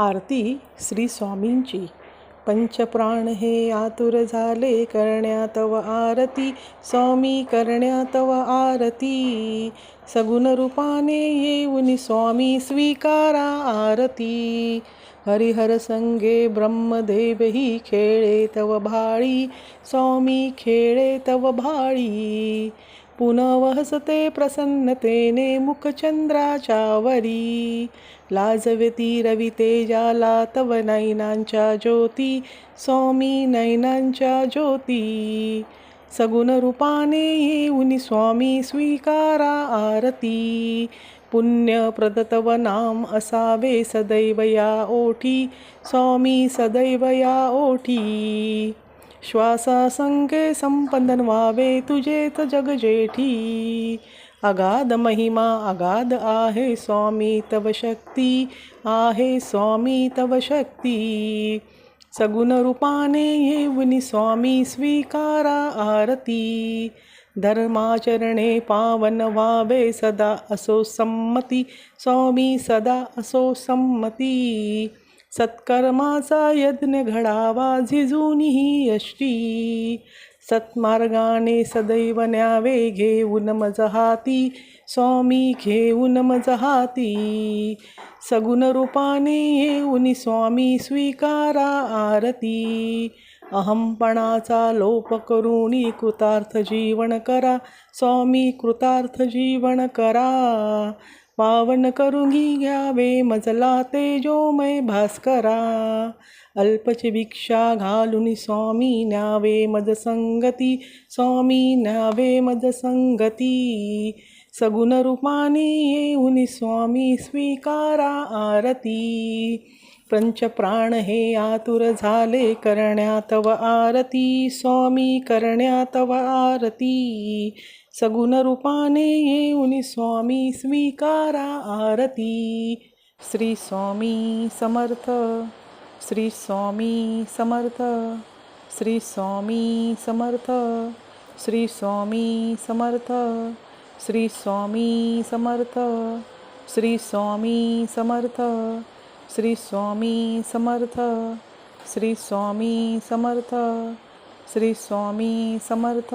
आरती श्री स्वामींची. पंचप्राण हे आतुर झाले करण्यात व आरती स्वामी करण्यात व आरती. सगुण रूपाने येऊन स्वामी स्वीकारा आरती. हरिहर संगे ब्रह्मदेव ही खेळे तव भाळी स्वामी खेळे तव भाळी. पुनव हसते प्रसन्नतेने मुखचंद्राच्या वरी रवितेजाला रवी तेजाला तव नैनांच्या ज्योती स्वामी नैनांच्या ज्योती. सगुण रूपाने येऊन स्वामी स्वीकारा आरती. पुण्यप्रद तव नाम असावे सदैव या ओठी. स्वामी सदैव या ओठी. श्वासासंगे संपंदन व्हावे तुझेच जग जेठी. अगाध महिमा अगाध आहे स्वामी तव शक्ती आहे स्वामी तव शक्ती. सगुण रूपाने येऊन स्वामी स्वीकारा आरती. धर्माचरणे पावन व्हावे सदा असो संमती. स्वामी सदा असो संमती. सत्कर्माचा यज्ञ घडावा झिजून यष्टी. सत्मार्गाने सदैव न्यावे घेऊन मज हाती स्वामी घेऊन मज हाती सगुण रूपाने येऊन स्वामी स्वीकारा आरती। अहमपणाचा लोप करुणी कृतार्थ जीवन करा स्वामी कृतार्थ जीवन करा। पावन करुंगी घ्यावे मजला तेजोमय भास्करा. अल्पची भिक्षा घालून स्वामी न्यावे मज संगती स्वामी न्यावे मज संगती. सगुण रूपाने येऊन स्वामी स्वीकारा आरती. पंच प्राण हे आतुर झाले करण्यात आरती स्वामी करण्यात तव आरती. सगुण रूपाने येऊन स्वामी स्वीकारा आरती. श्री स्वामी समर्थ श्री स्वामी समर्थ श्री स्वामी समर्थ श्री स्वामी समर्थ श्री स्वामी समर्थ श्री स्वामी समर्थ श्री स्वामी समर्थ श्री स्वामी समर्थ श्री स्वामी समर्थ.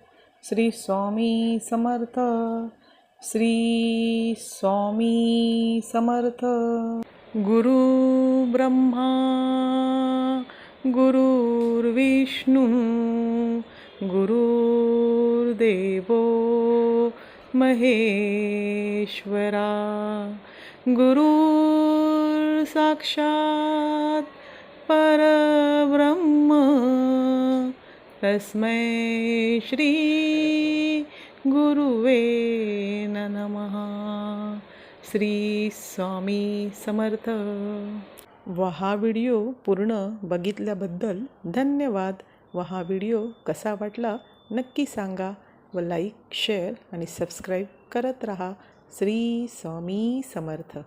श्री स्वामी समर्थ. श्री स्वामी समर्थ. गुरु ब्रह्मा गुरुर्विष्णू गुरुर्देव महेश्वरा. गुरु साक्षात् परब्रह्म तस्मै श्री गुरुवे नमः। श्री स्वामी समर्थ। व हा व्हिडिओ पूर्ण बघितल्याबद्दल धन्यवाद. व हा व्हिडिओ कसा वाटला नक्की सांगा व लाईक शेअर आणि सबस्क्राईब करत रहा. श्री स्वामी समर्थ.